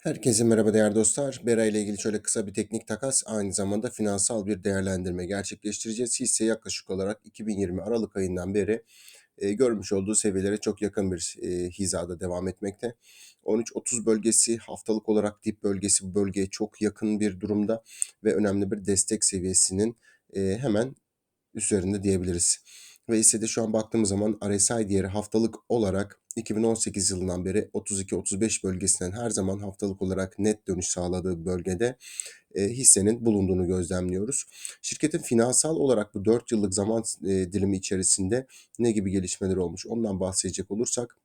Herkese merhaba değerli dostlar. Bera ile ilgili şöyle kısa bir teknik takas, aynı zamanda finansal bir değerlendirme gerçekleştireceğiz. Hisse yaklaşık olarak 2020 Aralık ayından beri e, görmüş olduğu seviyelere çok yakın bir e, hizada devam etmekte. 13-30 bölgesi haftalık olarak dip bölgesi bu bölgeye çok yakın bir durumda ve önemli bir destek seviyesinin e, hemen üzerinde diyebiliriz. Ve hissede şu an baktığımız zaman RSI değeri haftalık olarak 2018 yılından beri 32-35 bölgesinden her zaman haftalık olarak net dönüş sağladığı bölgede e, hissenin bulunduğunu gözlemliyoruz. Şirketin finansal olarak bu 4 yıllık zaman e, dilimi içerisinde ne gibi gelişmeler olmuş ondan bahsedecek olursak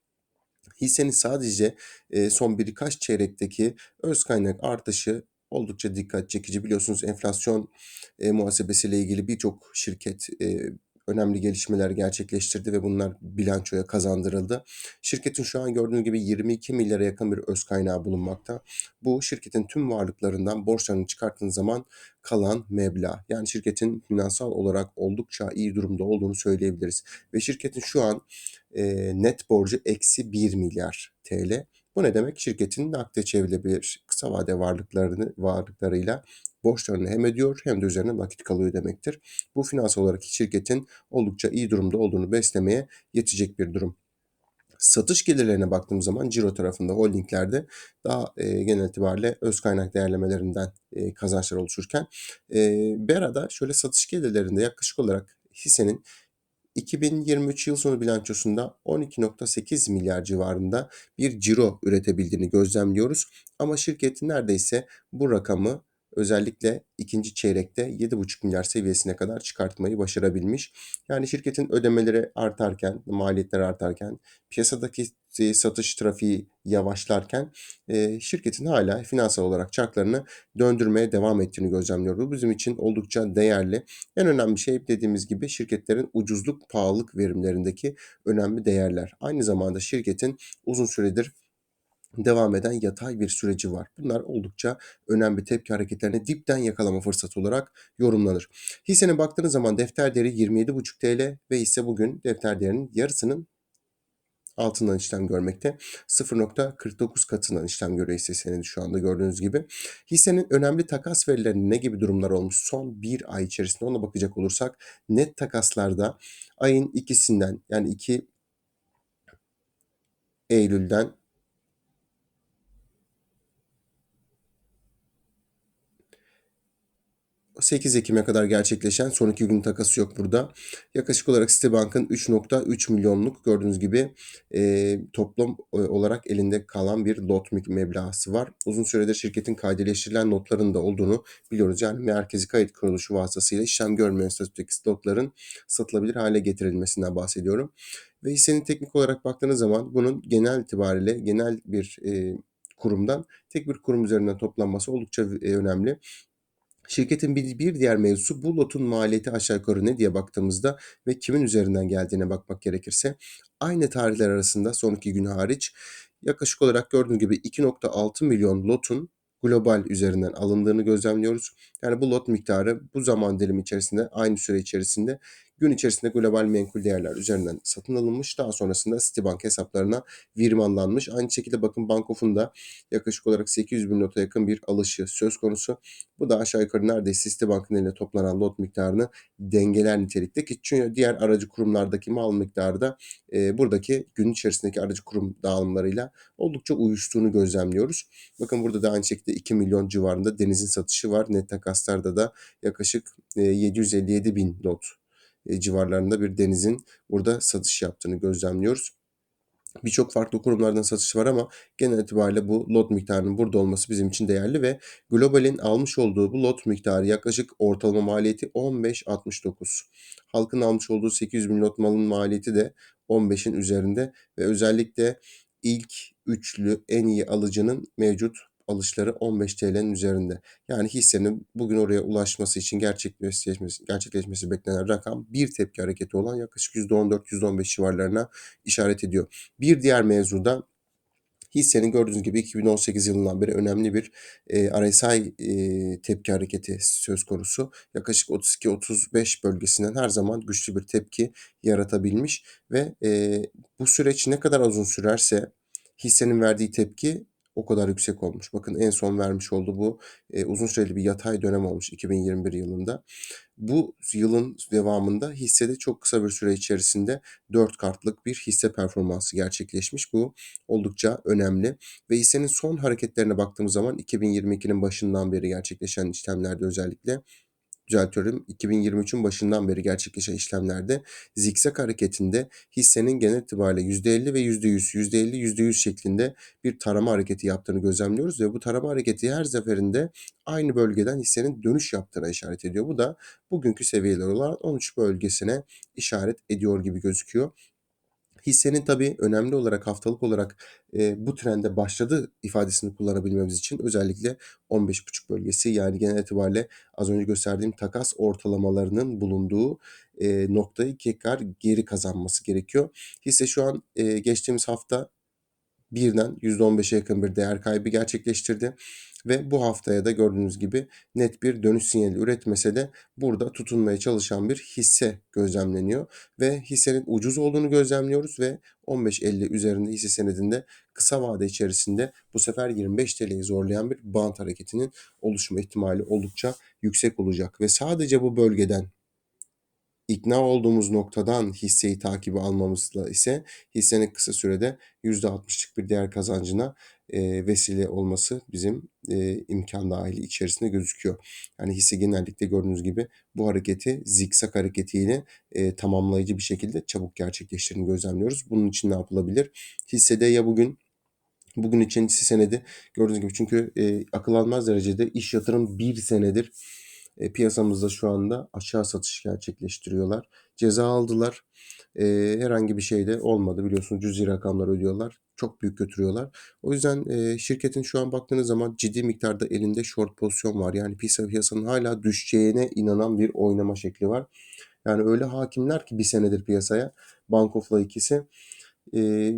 hissenin sadece e, son birkaç çeyrekteki öz kaynak artışı oldukça dikkat çekici. Biliyorsunuz enflasyon e, muhasebesiyle ilgili birçok şirket e, önemli gelişmeler gerçekleştirdi ve bunlar bilançoya kazandırıldı. Şirketin şu an gördüğünüz gibi 22 milyara yakın bir öz kaynağı bulunmakta. Bu şirketin tüm varlıklarından borçlarını çıkarttığınız zaman kalan meblağ. Yani şirketin finansal olarak oldukça iyi durumda olduğunu söyleyebiliriz. Ve şirketin şu an e, net borcu eksi 1 milyar TL. Bu ne demek? Şirketin nakde çevrilebilir kısa vade varlıklarını varlıklarıyla borçlarını hem ödüyor hem de üzerine nakit kalıyor demektir. Bu finansal olarak şirketin oldukça iyi durumda olduğunu beslemeye yetecek bir durum. Satış gelirlerine baktığımız zaman ciro tarafında holdinglerde daha e, genel itibariyle öz kaynak değerlemelerinden e, kazançlar oluşurken e, Bera'da şöyle satış gelirlerinde yaklaşık olarak hissenin 2023 yıl sonu bilançosunda 12.8 milyar civarında bir ciro üretebildiğini gözlemliyoruz. Ama şirket neredeyse bu rakamı özellikle ikinci çeyrekte 7,5 milyar seviyesine kadar çıkartmayı başarabilmiş. Yani şirketin ödemeleri artarken, maliyetler artarken, piyasadaki satış trafiği yavaşlarken e, şirketin hala finansal olarak çarklarını döndürmeye devam ettiğini gözlemliyoruz. Bu bizim için oldukça değerli. En önemli şey dediğimiz gibi şirketlerin ucuzluk, pahalılık verimlerindeki önemli değerler. Aynı zamanda şirketin uzun süredir devam eden yatay bir süreci var. Bunlar oldukça önemli tepki hareketlerini dipten yakalama fırsatı olarak yorumlanır. Hissenin baktığınız zaman defter değeri 27,5 TL ve hisse bugün defter değerinin yarısının altından işlem görmekte. 0.49 katından işlem görüyor hisse senedi şu anda gördüğünüz gibi. Hissenin önemli takas verilerinin ne gibi durumlar olmuş son bir ay içerisinde ona bakacak olursak net takaslarda ayın ikisinden yani 2 Eylül'den 8 Ekim'e kadar gerçekleşen son iki gün takası yok burada. Yaklaşık olarak Citibank'ın 3.3 milyonluk gördüğünüz gibi e, toplam e, olarak elinde kalan bir lot meblağ var. Uzun süredir şirketin kaydeleştirilen notların da olduğunu biliyoruz. Yani merkezi kayıt kuruluşu vasıtasıyla işlem görmeyen statüdeki notların satılabilir hale getirilmesinden bahsediyorum. Ve hissenin teknik olarak baktığınız zaman bunun genel itibariyle genel bir e, kurumdan tek bir kurum üzerinden toplanması oldukça e, önemli. Şirketin bir, bir diğer mevzusu bu lotun maliyeti aşağı yukarı ne diye baktığımızda ve kimin üzerinden geldiğine bakmak gerekirse aynı tarihler arasında son iki gün hariç yaklaşık olarak gördüğünüz gibi 2.6 milyon lotun global üzerinden alındığını gözlemliyoruz. Yani bu lot miktarı bu zaman dilimi içerisinde aynı süre içerisinde gün içerisinde global menkul değerler üzerinden satın alınmış. Daha sonrasında Citibank hesaplarına virmanlanmış. Aynı şekilde bakın Bank of'un da yaklaşık olarak 800 bin nota yakın bir alışı söz konusu. Bu da aşağı yukarı neredeyse Citibank'ın eline toplanan lot miktarını dengeler nitelikte ki çünkü diğer aracı kurumlardaki mal miktarı da e, buradaki gün içerisindeki aracı kurum dağılımlarıyla oldukça uyuştuğunu gözlemliyoruz. Bakın burada da aynı şekilde 2 milyon civarında denizin satışı var. Net takaslarda da yaklaşık e, 757 bin lot e, civarlarında bir denizin burada satış yaptığını gözlemliyoruz. Birçok farklı kurumlardan satış var ama genel itibariyle bu lot miktarının burada olması bizim için değerli ve Global'in almış olduğu bu lot miktarı yaklaşık ortalama maliyeti 15.69. Halkın almış olduğu 800 bin lot malın maliyeti de 15'in üzerinde ve özellikle ilk üçlü en iyi alıcının mevcut alışları 15 TL'nin üzerinde. Yani hissenin bugün oraya ulaşması için gerçekleşmesi, gerçekleşmesi beklenen rakam bir tepki hareketi olan yaklaşık %14-%15 civarlarına işaret ediyor. Bir diğer mevzuda hissenin gördüğünüz gibi 2018 yılından beri önemli bir e, RSI e, tepki hareketi söz konusu. Yaklaşık 32-35 bölgesinden her zaman güçlü bir tepki yaratabilmiş ve e, bu süreç ne kadar uzun sürerse hissenin verdiği tepki o kadar yüksek olmuş. Bakın en son vermiş olduğu bu e, uzun süreli bir yatay dönem olmuş 2021 yılında. Bu yılın devamında hissede çok kısa bir süre içerisinde 4 kartlık bir hisse performansı gerçekleşmiş. Bu oldukça önemli ve hissenin son hareketlerine baktığımız zaman 2022'nin başından beri gerçekleşen işlemlerde özellikle düzeltiyorum 2023'ün başından beri gerçekleşen işlemlerde zikzak hareketinde hissenin genel itibariyle %50 ve %100, %50, %100 şeklinde bir tarama hareketi yaptığını gözlemliyoruz ve bu tarama hareketi her seferinde aynı bölgeden hissenin dönüş yaptığına işaret ediyor. Bu da bugünkü seviyeler olan 13 bölgesine işaret ediyor gibi gözüküyor. Hissenin tabii önemli olarak haftalık olarak e, bu trende başladı ifadesini kullanabilmemiz için özellikle 15.5 bölgesi yani genel itibariyle az önce gösterdiğim takas ortalamalarının bulunduğu e, noktayı tekrar geri kazanması gerekiyor. Hisse şu an e, geçtiğimiz hafta birden %15'e yakın bir değer kaybı gerçekleştirdi. Ve bu haftaya da gördüğünüz gibi net bir dönüş sinyali üretmese de burada tutunmaya çalışan bir hisse gözlemleniyor. Ve hissenin ucuz olduğunu gözlemliyoruz ve 15.50 üzerinde hisse senedinde kısa vade içerisinde bu sefer 25 TL'yi zorlayan bir bant hareketinin oluşma ihtimali oldukça yüksek olacak. Ve sadece bu bölgeden ikna olduğumuz noktadan hisseyi takibi almamızla ise hissenin kısa sürede %60'lık bir değer kazancına e, vesile olması bizim e, imkan dahili içerisinde gözüküyor. Yani hisse genellikle gördüğünüz gibi bu hareketi zikzak hareketiyle e, tamamlayıcı bir şekilde çabuk gerçekleştirdiğini gözlemliyoruz. Bunun için ne yapılabilir? Hissede ya bugün Bugün için hisse senedi gördüğünüz gibi çünkü e, akıl almaz derecede iş yatırım bir senedir e, piyasamızda şu anda aşağı satış gerçekleştiriyorlar. Ceza aldılar. E, herhangi bir şey de olmadı. Biliyorsunuz cüzi rakamlar ödüyorlar. Çok büyük götürüyorlar. O yüzden e, şirketin şu an baktığınız zaman ciddi miktarda elinde short pozisyon var. Yani piyasa piyasanın hala düşeceğine inanan bir oynama şekli var. Yani öyle hakimler ki bir senedir piyasaya. Bank of'la ikisi. E,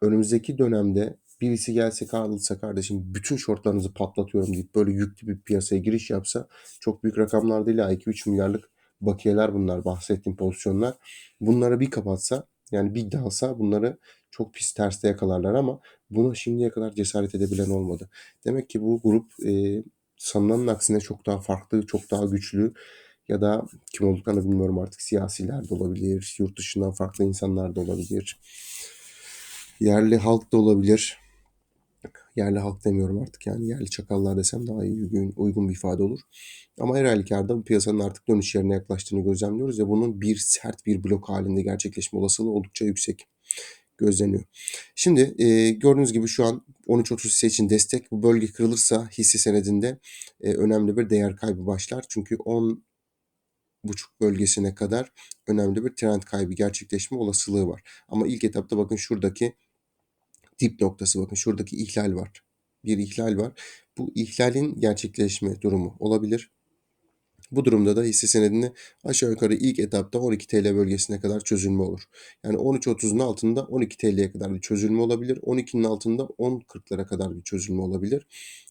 önümüzdeki dönemde birisi gelse kalırsa kardeşim bütün şortlarınızı patlatıyorum deyip böyle yüklü bir piyasaya giriş yapsa çok büyük rakamlar değil 2-3 milyarlık bakiyeler bunlar bahsettiğim pozisyonlar. Bunları bir kapatsa yani bir dalsa bunları çok pis terste yakalarlar ama buna şimdiye kadar cesaret edebilen olmadı. Demek ki bu grup e, sanılanın aksine çok daha farklı, çok daha güçlü ya da kim olduklarını bilmiyorum artık siyasiler de olabilir, yurt dışından farklı insanlar da olabilir, yerli halk da olabilir yerli halk demiyorum artık yani yerli çakallar desem daha iyi uygun, uygun bir ifade olur. Ama her halükarda bu piyasanın artık dönüş yerine yaklaştığını gözlemliyoruz ve bunun bir sert bir blok halinde gerçekleşme olasılığı oldukça yüksek gözleniyor. Şimdi e, gördüğünüz gibi şu an 13.30 hisse için destek. Bu bölge kırılırsa hisse senedinde e, önemli bir değer kaybı başlar. Çünkü 10 buçuk bölgesine kadar önemli bir trend kaybı gerçekleşme olasılığı var. Ama ilk etapta bakın şuradaki dip noktası bakın şuradaki ihlal var. Bir ihlal var. Bu ihlalin gerçekleşme durumu olabilir. Bu durumda da hisse senedinde aşağı yukarı ilk etapta 12 TL bölgesine kadar çözülme olur. Yani 13.30'un altında 12 TL'ye kadar bir çözülme olabilir. 12'nin altında 10.40'lara kadar bir çözülme olabilir.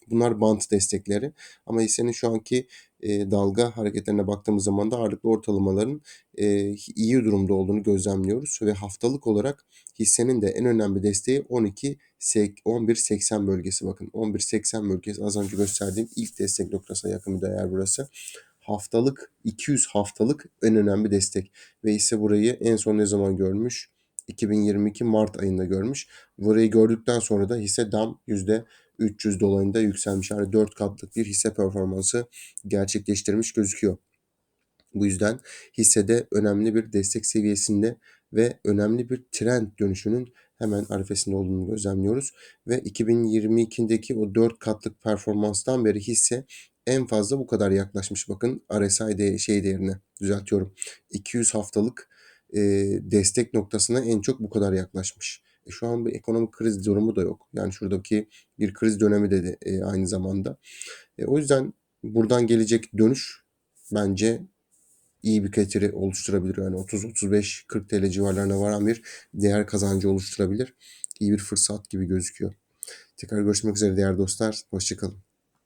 Bunlar bant destekleri. Ama hissenin şu anki e, dalga hareketlerine baktığımız zaman da ağırlıklı ortalamaların e, iyi durumda olduğunu gözlemliyoruz. Ve haftalık olarak hissenin de en önemli desteği 12 11.80 bölgesi bakın. 11.80 bölgesi az önce gösterdiğim ilk destek noktasına yakın bir değer burası haftalık 200 haftalık en önemli destek. Ve ise burayı en son ne zaman görmüş? 2022 Mart ayında görmüş. Burayı gördükten sonra da hisse DAM %300 dolayında yükselmiş. Yani 4 katlık bir hisse performansı gerçekleştirmiş gözüküyor. Bu yüzden hissede önemli bir destek seviyesinde ve önemli bir trend dönüşünün hemen arifesinde olduğunu gözlemliyoruz. Ve 2022'deki o 4 katlık performanstan beri hisse en fazla bu kadar yaklaşmış. Bakın RSI de şey değerine düzeltiyorum. 200 haftalık e, destek noktasına en çok bu kadar yaklaşmış. E, şu an bir ekonomik kriz durumu da yok. Yani şuradaki bir kriz dönemi dedi e, aynı zamanda. E, o yüzden buradan gelecek dönüş bence iyi bir getiri oluşturabilir. Yani 30-35-40 TL civarlarına varan bir değer kazancı oluşturabilir. İyi bir fırsat gibi gözüküyor. Tekrar görüşmek üzere değerli dostlar. Hoşçakalın.